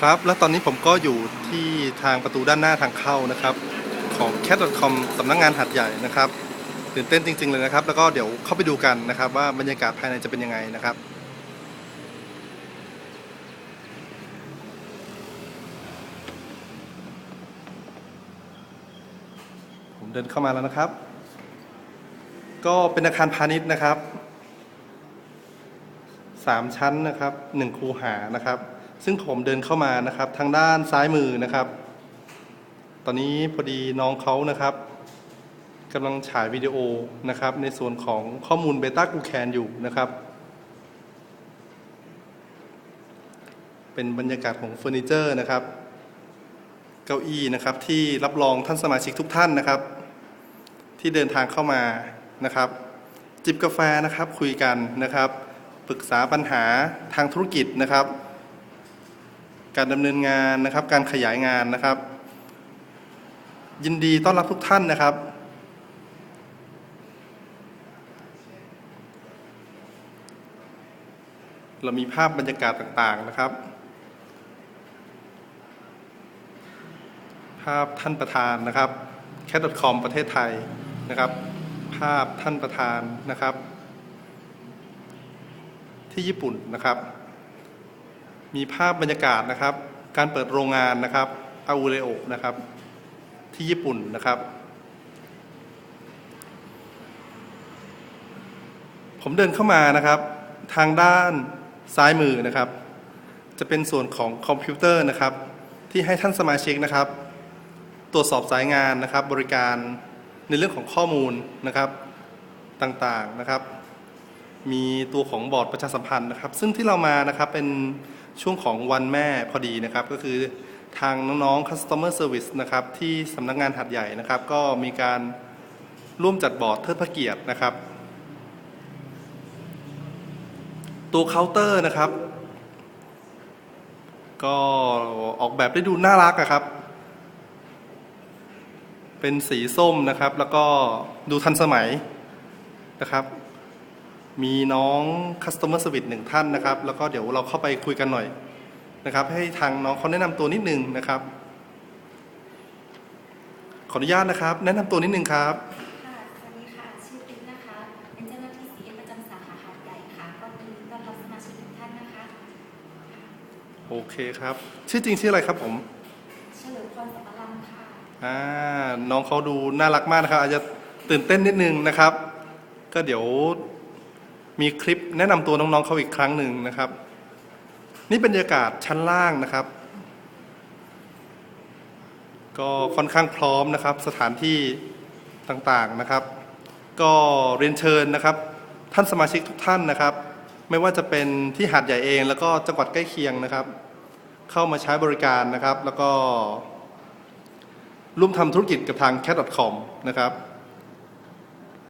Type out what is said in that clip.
ครับ และตอนนี้ผมก็อยู่ที่ทางประตูด้านหน้าทางเข้านะครับ ของ cat.com สำนักงงานหัดใหญ่นะครับตื่นเต้นจริง ๆ เลยนะครับ แล้วก็เดี๋ยวเข้าไปดูกันนะครับ ว่าบรรยากาศภายในจะเป็นยังไงนะครับผมเดินเข้ามาแล้วนะครับ ก็เป็นอาคารพาณิชย์นะครับสามชั้นนะครับหนึ่งคูหานะครับ ซึ่งผมเดินเข้ามานะครับ ทางด้านซ้ายมือนะครับ ตอนนี้พอดีน้องเขานะครับกำลังฉายวิดีโอนะครับ ในส่วนของข้อมูลเบต้ากูแคนอยู่นะครับ เป็นบรรยากาศของเฟอร์นิเจอร์นะครับ เก้าอี้นะครับที่รับรองท่านสมาชิกทุกท่านนะครับ ที่เดินทางเข้ามานะครับ จิบกาแฟนะครับคุยกันนะครับ ปรึกษาปัญหาทางธุรกิจนะครับ การดำเนินงานนะครับ การขยายงานนะครับ ยินดีต้อนรับทุกท่านนะครับเรามีภาพบรรยากาศต่างๆนะครับ ภาพท่านประธานนะครับ cat.com ประเทศไทยนะครับ ภาพท่านประธานนะครับ ที่ญี่ปุ่นนะครับ มีภาพบรรยากาศนะครับ การเปิดโรงงานนะครับอาอูเรโอนะครับ ที่ญี่ปุ่นนะครับ ผมเดินเข้ามานะครับ ทางด้านซ้ายมือนะครับ จะเป็นส่วนของคอมพิวเตอร์นะครับ ที่ให้ท่านสมาชิกนะครับ ตรวจสอบสายงานนะครับ บริการในเรื่องของข้อมูลนะครับต่างๆนะครับ มีตัวของบอร์ดประชาสัมพันธ์นะครับ ซึ่งที่เรามานะครับเป็น ช่วงของวันแม่พอดีนะครับ ก็คือทางน้องๆ customer service นะครับที่สำนักงานหัดใหญ่นะครับ ก็มีการร่วมจัดบอร์ดเทิดพระเกียรตินะครับ ตัวเคาน์เตอร์นะครับ ก็ออกแบบได้ดูน่ารักครับ เป็นสีส้มนะครับ แล้วก็ดูทันสมัยนะครับ มีน้อง customer service หนึ่งท่านนะครับ แล้วก็เดี๋ยวเราเข้าไปคุยกันหน่อยนะครับ ให้ทางน้องเขาแนะนำตัวนิดนึงนะครับ ขออนุญาตนะครับ แนะนำตัวนิดนึงครับ ค่ะสวัสดีค่ะ ชื่อติ๊กนะคะ เป็นเจ้าหน้าที่ CM ประจำสาขาหาดใหญ่ค่ะ ก็ยินดีต้อนรับสมาชิกทุกท่านนะคะ โอเคครับ ชื่อจริงชื่ออะไรครับผม เฉลิมพรสัมลังค่ะ อ่าน้องเขาดูน่ารักมากนะครับ อาจจะตื่นเต้นนิดนึงนะครับ ก็เดี๋ยว มีคลิปแนะนำตัวน้องๆเขาอีกครั้งหนึ่งนะครับ นี่บรรยากาศชั้นล่างนะครับ ก็ค่อนข้างพร้อมนะครับ สถานที่ต่างๆนะครับ ก็เรียนเชิญนะครับ ท่านสมาชิกทุกท่านนะครับ ไม่ว่าจะเป็นที่หาดใหญ่เอง แล้วก็จังหวัดใกล้เคียงนะครับ เข้ามาใช้บริการนะครับ แล้วก็ร่วมทำธุรกิจกับทาง cat.com นะครับ